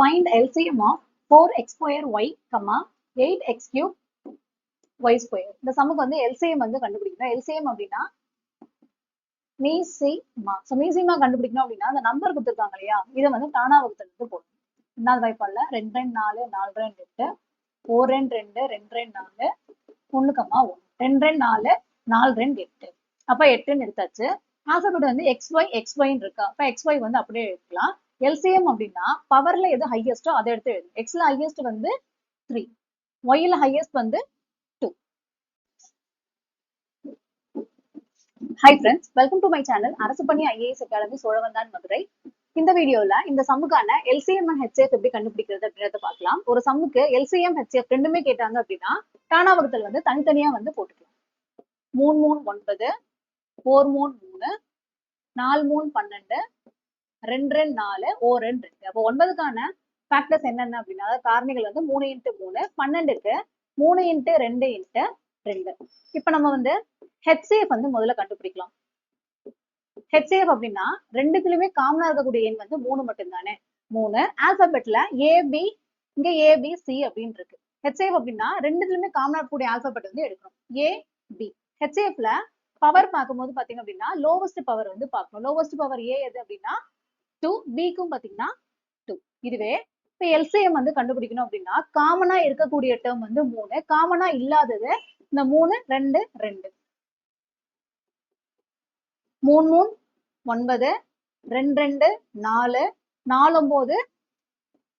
Find LCM of four x square y comma eight x cube இந்த சமுக்கு வந்து LCM வந்து கண்டுபிடிக்கணும். எல்சிஎம் அப்படின்னா மீசிமா. ஸோ மீசிமா கண்டுபிடிக்கணும் அப்படின்னா அந்த நம்பர் கொடுத்துருக்காங்க இல்லையா? இதை வந்து தானா வகுத்துட்டு போடணும். ரெண்டாவது வாய்ப்பாடுல ரெண்டு ரெண்டு நாலு நாலு ரெண்டு எட்டு ஒரு ரெண்டு ரெண்டு ரெண்டு ரெண்டு நாலு ஒண்ணு கம்மா ஒன்று ரெண்டு ரெண்டு நாலு நாலு ரெண்டு எட்டு. அப்போ எட்டுன்னு எடுத்தாச்சு. ஆல்பபெட் வந்து எக்ஸ் ஒய் எக்ஸ் ஒய்ன்னு இருக்கா? அப்போ எக்ஸ் ஒய் வந்து அப்படியே எடுக்கலாம். எல்சிஎம் அப்படின்னா பவர்ல எது ஹையஸ்டோ அதை எடுத்து எழுது எக்ஸ்ல ஹையஸ்ட் வந்து த்ரீ ஒய்ல ஹையஸ்ட் வந்து two hi friends welcome to my channel அரசு பணி ஐஏஎஸ் அகாடமி சோழவந்தான் மதுரை. இந்த வீடியோல இந்த சம்முக்கான எல்சிஎம் அண்ட் ஹெச்எஃப் எப்படி கண்டுபிடிக்கிறது அப்படின்றத பார்க்கலாம். ஒரு சம்முக்கு எல்சிஎம் ஹெச்எஃப் ரெண்டுமே கேட்டாங்க அப்படின்னா தானா வகுத்தல் வந்து தனித்தனியா வந்து போட்டுக்கலாம். மூணு மூணு ஒன்பது ஃபோர் மூணு மூணு நாலு மூணு பன்னெண்டு ரெண்டு ரெண்டு நாலு ஓ ரெண்டு. இருக்கு அப்போ ஒன்பதுக்கான ஃபேக்டர்ஸ் என்னென்ன அப்படின்னா காரணிகள் வந்து மூணு இன்ட்டு மூணு பன்னெண்டுக்கு மூணு இன்ட்டு ரெண்டு இன்ட்டு ரெண்டு. இப்போ நம்ம வந்து ஹெச்சிஎஃப் வந்து முதல்ல கண்டுபிடிக்கலாம். ஹெச்சிஎஃப் அப்படின்னா ரெண்டுத்துலயுமே காமனா இருக்கக்கூடிய எண் வந்து மூணு மட்டும்தானே? மூணு. ஆல்பபெட்ல ஏபி இங்க ஏபி சி அப்படின்னு இருக்கு. ஹெச்ஏஎஃப் அப்படின்னா ரெண்டுத்துலயுமே காமனா இருக்கக்கூடிய ஆல்பபெட் வந்து எடுக்கணும். ஏ பி ஹெச்ஏஎஃப்ல பவர் பார்க்கும்போது பாத்தீங்க அப்படின்னா லோவஸ்ட் பவர் வந்து பார்க்கணும். லோவஸ்ட் பவர் ஏ எது அப்படின்னா டூ பிக்கும் பாத்தீங்கன்னா டூ இதுவே இப்ப எல்சிஎம் வந்து கண்டுபிடிக்கணும் அப்படின்னா காமனா இருக்கக்கூடிய டேர்ம் வந்து மூணு. காமனா இல்லாதது இந்த மூணு ரெண்டு ரெண்டு. மூணு மூணு ஒன்பது ரெண்டு ரெண்டு நாலு நாலு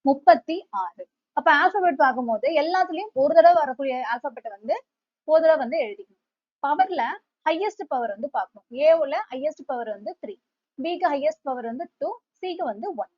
முப்பத்தி ஆறு. அப்ப ஆல்பபெட் பார்க்கும்போது எல்லாத்துலயும் ஒரு தடவை வரக்கூடிய ஆல்பபெட்டை வந்து ஒரு தடவை வந்து எழுதிக்கணும். பவர்ல ஹையஸ்ட் பவர் வந்து பார்க்கணும். ஏவுல ஹையஸ்ட் பவர் வந்து த்ரீ பிக்கு ஹையஸ்ட் பவர் வந்து டூ சிக்கு வந்து ஒன்